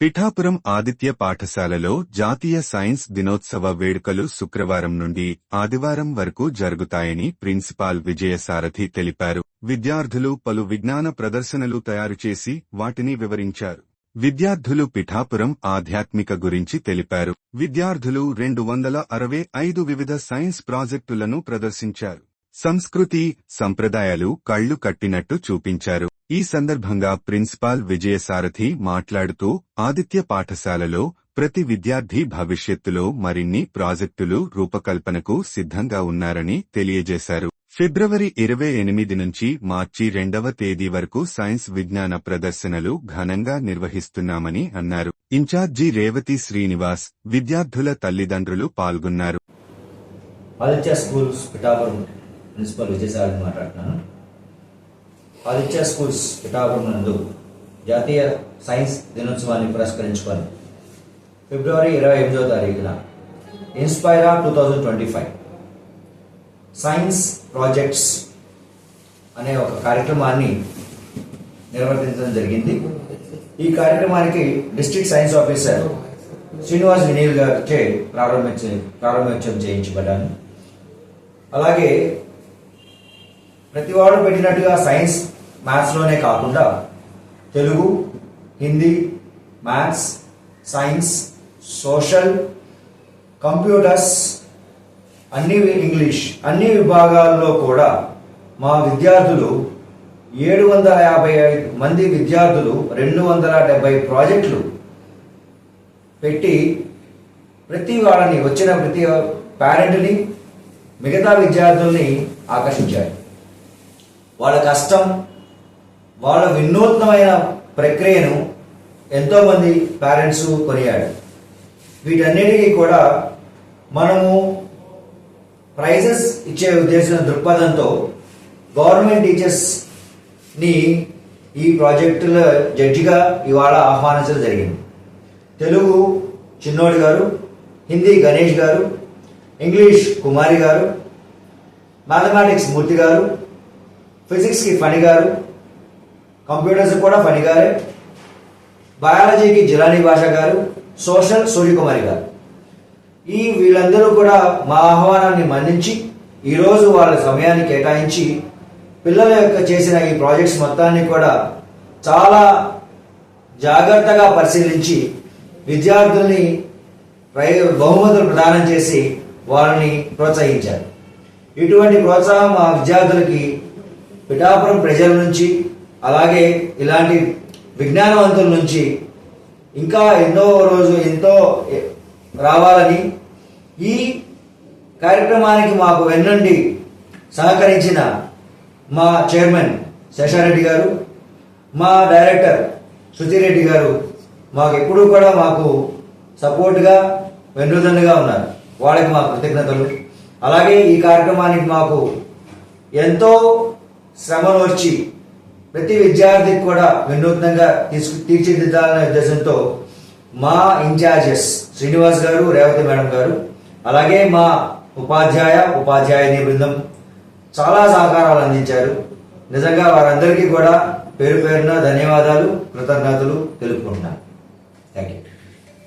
పిఠాపురం ఆదిత్య పాఠశాలలో జాతీయ సైన్స్ దినోత్సవ వేడుకలు శుక్రవారం నుండి ఆదివారం వరకు జరుగుతాయని ప్రిన్సిపాల్ విజయసారథి తెలిపారు. విద్యార్థులు పలు విజ్ఞాన ప్రదర్శనలు తయారు చేసి వాటిని వివరించారు. విద్యార్థులు పిఠాపురం ఆధ్యాత్మిక గురించి తెలిపారు. విద్యార్థులు రెండు వందల అరవై ఐదు వివిధ సైన్స్ ప్రాజెక్టులను ప్రదర్శించారు. సంస్కృతి సంప్రదాయాలు కళ్ళు కట్టినట్టు చూపించారు. ఈ సందర్భంగా ప్రిన్సిపాల్ విజయసారథి మాట్లాడుతూ ఆదిత్య పాఠశాలలో ప్రతి విద్యార్థి భవిష్యత్తులో మరిన్ని ప్రాజెక్టులు రూపకల్పనకు సిద్ధంగా ఉన్నారని తెలియజేశారు. ఫిబ్రవరి ఇరవై ఎనిమిది నుంచి మార్చి రెండవ తేదీ వరకు సైన్స్ విజ్ఞాన ప్రదర్శనలు ఘనంగా నిర్వహిస్తున్నామని అన్నారు. ఇన్ఛార్జి రేవతి శ్రీనివాస్ విద్యార్థుల తల్లిదండ్రులు పాల్గొన్నారు. ఆదిత్య స్కూల్స్ పిఠాపురం ప్రిన్సిపల్ విజయసాయి మాట్లాడుతున్నాను. ఆదిత్య స్కూల్స్ పిఠాపురం నందు జాతీయ సైన్స్ దినోత్సవాన్ని పురస్కరించుకొని ఫిబ్రవరి ఇరవై ఎనిమిదో తారీఖున Inspira two thousand twenty five. Science projects అనే ఒక కార్యక్రమాన్ని నిర్వర్తించడం జరిగింది. ఈ కార్యక్రమానికి district science officer Srinivas Vineel గారిచే ప్రారంభించ ప్రారంభోత్సవం చేయించబడ్డాను. అలాగే ప్రతివాడు పెట్టినట్టుగా సైన్స్ మ్యాథ్స్లోనే కాకుండా Telugu Hindi maths science social computers అన్ని ఇంగ్లీష్ అన్ని విభాగాల్లో కూడా మా విద్యార్థులు ఏడు వందల యాభై ఐదు మంది విద్యార్థులు రెండు వందల డెబ్బై ప్రాజెక్టులు పెట్టి ప్రతి వాళ్ళని వచ్చిన ప్రతి పేరెంట్ని మిగతా విద్యార్థుల్ని ఆకర్షించారు వాళ్ళ కష్టం వాళ్ళ వినూత్నమైన ప్రక్రియను ఎంతోమంది పేరెంట్స్ కొనియాడు వీటన్నిటికీ కూడా మనము ప్రైజెస్ ఇచ్చే ఉద్దేశం దృక్పథంతో గవర్నమెంట్ టీచర్స్ని ఈ ప్రాజెక్టుల జడ్జిగా ఇవాళ ఆహ్వానించడం జరిగింది. తెలుగు చిన్నోడి గారు హిందీ గణేష్ గారు ఇంగ్లీష్ కుమారి గారు మ్యాథమెటిక్స్ మూర్తి గారు ఫిజిక్స్కి ఫణి గారు కంప్యూటర్స్ కూడా ఫణి బయాలజీకి జిలానీ భాష గారు సోషల్ సూర్యకుమారి గారు. ఈ వీళ్ళందరూ కూడా మా ఆహ్వానాన్ని మన్నించి ఈరోజు వాళ్ళ సమయాన్ని కేటాయించి పిల్లల యొక్క చేసిన ఈ ప్రాజెక్ట్స్ మొత్తాన్ని కూడా చాలా జాగ్రత్తగా పరిశీలించి విద్యార్థుల్ని బహుమతులు ప్రదానం చేసి వారిని ప్రోత్సహించారు. ఇటువంటి ప్రోత్సాహం ఆ విద్యార్థులకి పిఠాపురం ప్రజల నుంచి అలాగే ఇలాంటి విజ్ఞానవంతుల నుంచి ఇంకా ఎన్నో రోజు ఎంతో రావాలని ఈ కార్యక్రమానికి మాకు వెన్నండి సహకరించిన మా చైర్మన్ శేషారెడ్డి గారు మా డైరెక్టర్ శృతిరెడ్డి గారు మాకు ఎప్పుడూ కూడా మాకు సపోర్ట్గా వెన్నుదన్నుగా ఉన్నారు. వాళ్ళకి మా కృతజ్ఞతలు. అలాగే ఈ కార్యక్రమానికి మాకు ఎంతో శ్రమనోర్చి ప్రతి విద్యార్థికి కూడా వినూత్నంగా తీసుకు తీర్చిదిద్దాలనే ఉద్దేశంతో మా ఇన్ఛార్జెస్ శ్రీనివాస్ గారు రేవతి మేడం గారు అలాగే మా ఉపాధ్యాయ ఉపాధ్యాయుని బృందం చాలా సహకారాలు అందించారు. నిజంగా వారందరికీ కూడా పేరు పేరున ధన్యవాదాలు కృతజ్ఞతలు తెలుపుకుంటున్నాను. Thank you